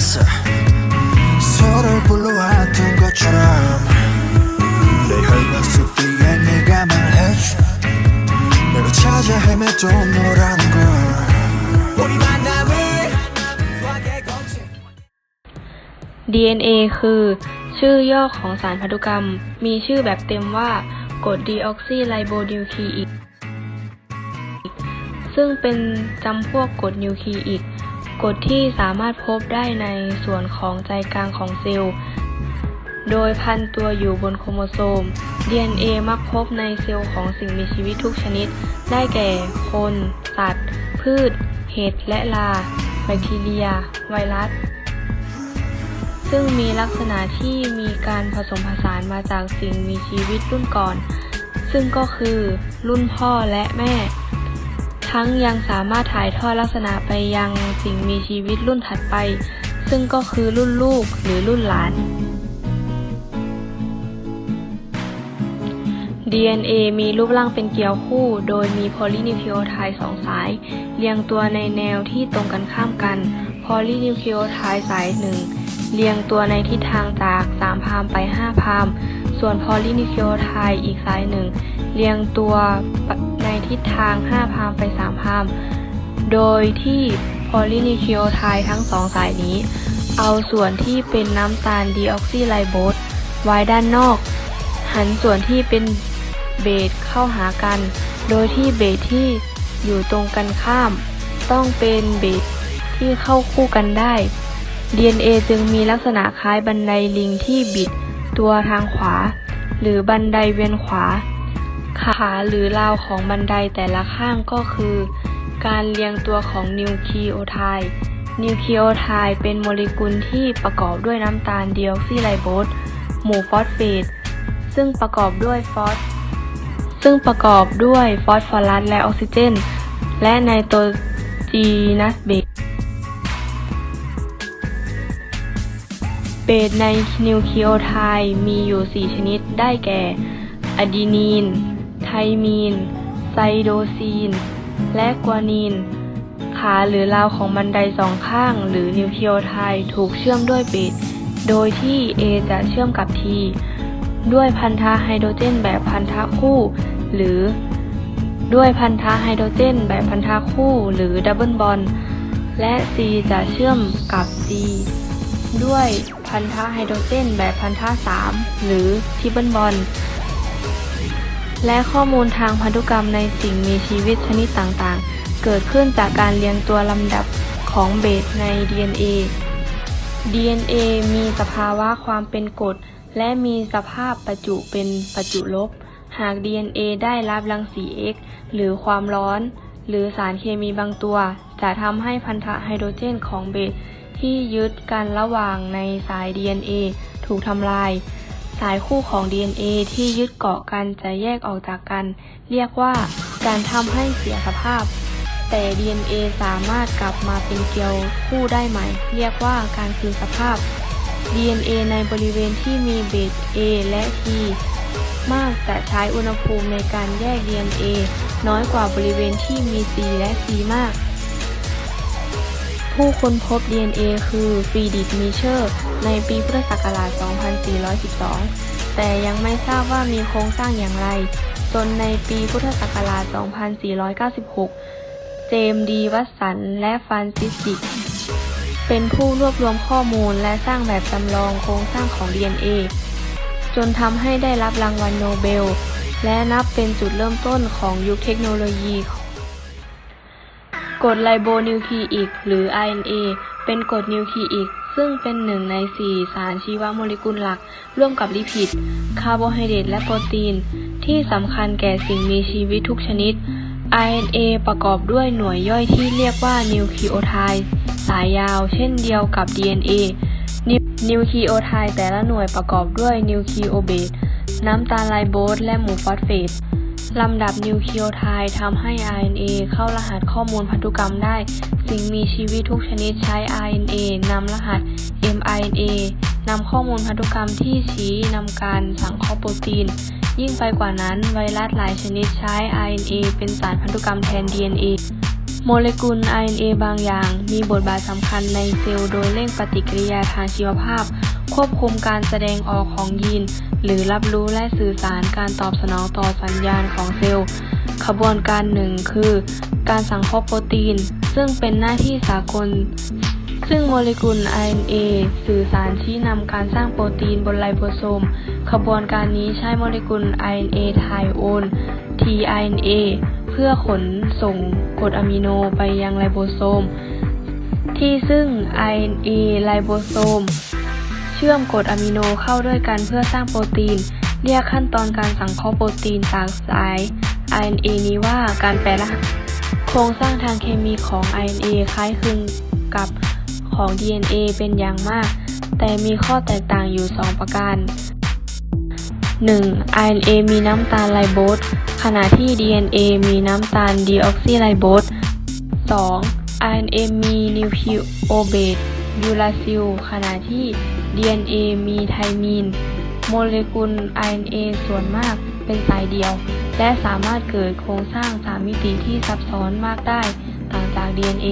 가서 서로 불러왔던 것처럼 내 혈관 속 뒤에 네가 말해줘 내가 찾아 헤매도 너란 걸 우리 만남을 DNA คือชื่อย่อของสารพันธุกรรม มีชื่อแบบเต็มว่ากรดดีออกซิไลโบนิวคลีอิกซึ่งเป็นจำพวกกรดนิวคลีอิก กรดที่สามารถพบได้ในส่วนของใจกลางของเซลล์ โดยพันตัวอยู่บนโครโมโซม DNA มักพบในเซลล์ของสิ่งมีชีวิตทุกชนิด ได้แก่ คน สัตว์ พืช เห็ด และลา แบคทีเรีย ไวรัส ซึ่งมีลักษณะที่มีการผสมผสานมาจากสิ่งมีชีวิตรุ่นก่อน ซึ่งก็คือรุ่นพ่อและแม่ ทั้งยังสามารถถ่ายทอดลักษณะไปยังสิ่งมีชีวิตรุ่นถัดไป ซึ่งก็คือรุ่นลูกหรือรุ่นหลาน DNA มีรูปร่างเป็นเกลียวคู่ โดยมีโพลีนิวคลีโอไทด์สองสาย เรียงตัวในแนวที่ตรงกันข้ามกัน โพลีนิวคลีโอไทด์สายหนึ่งเรียงตัวในทิศทางจาก 3 พามไป 5 พาม ส่วนโพลีนิวคลีโอไทด์อีกสายหนึ่ง เรียงตัว ทิศทาง 5 พามไป 3 พาม โดยที่โพลีนิคลีโอไททั้งสองสายนี้ เอาส่วนที่เป็นน้ำตาลดีออกซิไรโบสไว้ด้านนอก หันส่วนที่เป็นเบสเข้าหากัน โดยที่เบสที่อยู่ตรงกันข้าม ต้องเป็นเบสที่เข้าคู่กันได้ DNA จึงมีลักษณะคล้ายบันไดลิงที่บิดตัวทางขวา หรือบันไดเวียนขวา ขาหรือราวของบันไดแต่ละข้างก็คือ การเรียงตัวของนิวคลีโอไทด์นิวคลีโอไทด์เป็นโมเลกุลที่ประกอบด้วยน้ำตาลดีออกซิไรโบสหมู่ฟอสเฟต ซึ่งประกอบด้วยฟอส ซึ่งประกอบด้วยฟอสฟอรัสและออกซิเจน และไนโตรจีนัสเบสเบสในนิวคลีโอไทด์มีอยู่ 4 ชนิดได้แก่อะดีนีน ไทมีน ไซโดซีน และกวานีน ขาหรือราวของบันไดสองข้าง หรือนิวคลีโอไทถูกเชื่อมด้วยเบสโดยที่ A จะเชื่อมกับ T ด้วยพันธะไฮโดรเจนแบบพันธะคู่ หรือ ด้วยพันธะไฮโดรเจนแบบพันธะคู่หรือดับเบิลบอนและ C จะเชื่อมกับ C ด้วยพันธะไฮโดรเจนแบบพันธะ3หรือทริปเปิลบอนด์ และข้อมูลทางพันธุกรรมในสิ่งมีชีวิตชนิดต่างๆ เกิดขึ้นจากการเรียงตัวลำดับของเบสใน DNA DNA มีสภาวะความเป็นกรดและมีสภาพประจุเป็นประจุลบ หาก DNA ได้รับรังสี X หรือความร้อน หรือสารเคมีบางตัว จะทำให้พันธะไฮโดรเจนของเบสที่ยึดกันระหว่างในสาย DNA ถูกทำลาย สายคู่ของ DNA ที่ยึดเกาะกันจะแยกออกจากกัน เรียกว่าการทำให้เสียสภาพ แต่ DNA สามารถกลับมาเป็นเกลียวคู่ได้ใหม่ เรียกว่าการคืนสภาพ DNA ในบริเวณที่มีเบส A และ T มากจะใช้อุณหภูมิในการแยก DNA น้อยกว่าบริเวณที่มี C และ C มาก ผู้ค้นพบ DNA คือฟรีดิตมิเชอร์ ในปีพุทธศักราช 2412 แต่ยังไม่ทราบว่ามีโครงสร้างอย่างไร จนในปีพุทธศักราช 2496 เจมส์ดีวัตสันและฟรานซิสดิก เป็นผู้รวบรวมข้อมูลและสร้างแบบจำลองโครงสร้างของ DNA จนทำให้ได้รับรางวัลโนเบล และนับเป็นจุดเริ่มต้นของยุคเทคโนโลยี กรดไลโบนิวคลีอิกหรือ RNA เป็นกรดนิวคลีอิกซึ่งเป็นหนึ่งใน 4 สารชีวโมเลกุลหลัก ร่วมกับลิพิด คาร์โบไฮเดรตและโปรตีน ที่สำคัญแก่สิ่งมีชีวิตทุกชนิด RNA ประกอบด้วยหน่วยย่อยที่เรียกว่านิวคลีโอไทด์สายยาว เช่นเดียวกับ DNA นิวคลีโอไทด์แต่ละหน่วยประกอบด้วยนิวคลีโอเบสน้ำตาลไลโบสและหมู่ฟอสเฟต ลำดับนิวเคลีโอไทด์ทำให้ RNA เข้ารหัสข้อมูลพันธุกรรมได้ สิ่งมีชีวิตทุกชนิดใช้ RNA นำรหัส mRNA นำข้อมูลพันธุกรรมที่ชี้นำการสังเคราะห์โปรตีน ยิ่งไปกว่านั้นไวรัสหลายชนิดใช้ RNA เป็นสารพันธุกรรมแทน DNA โมเลกุล RNA บางอย่าง มีบทบาทสำคัญในเซลล์โดยเร่งปฏิกิริยาทางชีวภาพ ควบคุมการแสดงออกของยีน หรือรับรู้และสื่อสารการตอบสนองต่อสัญญาณของเซลล์ ขบวนการหนึ่งคือ การสังเคราะห์โปรตีน ซึ่งเป็นหน้าที่สากล ซึ่งโมเลกุล RNA สื่อสารชี้นำการสร้างโปรตีนบนไลโบโซม ขบวนการนี้ใช้โมเลกุล RNA ไทโอน tRNA เพื่อขนส่งกรดอะมิโนไปยังไลโบโซม ที่ซึ่ง RNA ไลโบโซม ชื่อมกรดอะมิโนเข้าด้วยกันเพื่อสร้างโปรตีน เรียกขั้นตอนการสังเคราะห์โปรตีนจากสาย RNA นี้ว่าการแปลรหัสโครงสร้างทางเคมีของ RNA คล้ายคลึงกับของ DNA เป็นอย่างมาก แต่มีข้อแตกต่างอยู่ 2 ประการ 1. RNA มีน้ำตาลไลโบสขณะที่ DNA มีน้ำตาลดีออกซิไรโบส 2. RNA มีนิวคลีโอเบสยูราซิลขณะที่ DNA มีไทมีน โมเลกุล RNA ส่วนมากเป็นสายเดียว และสามารถเกิดโครงสร้างสามมิติที่ซับซ้อนมากได้ ต่างจาก DNA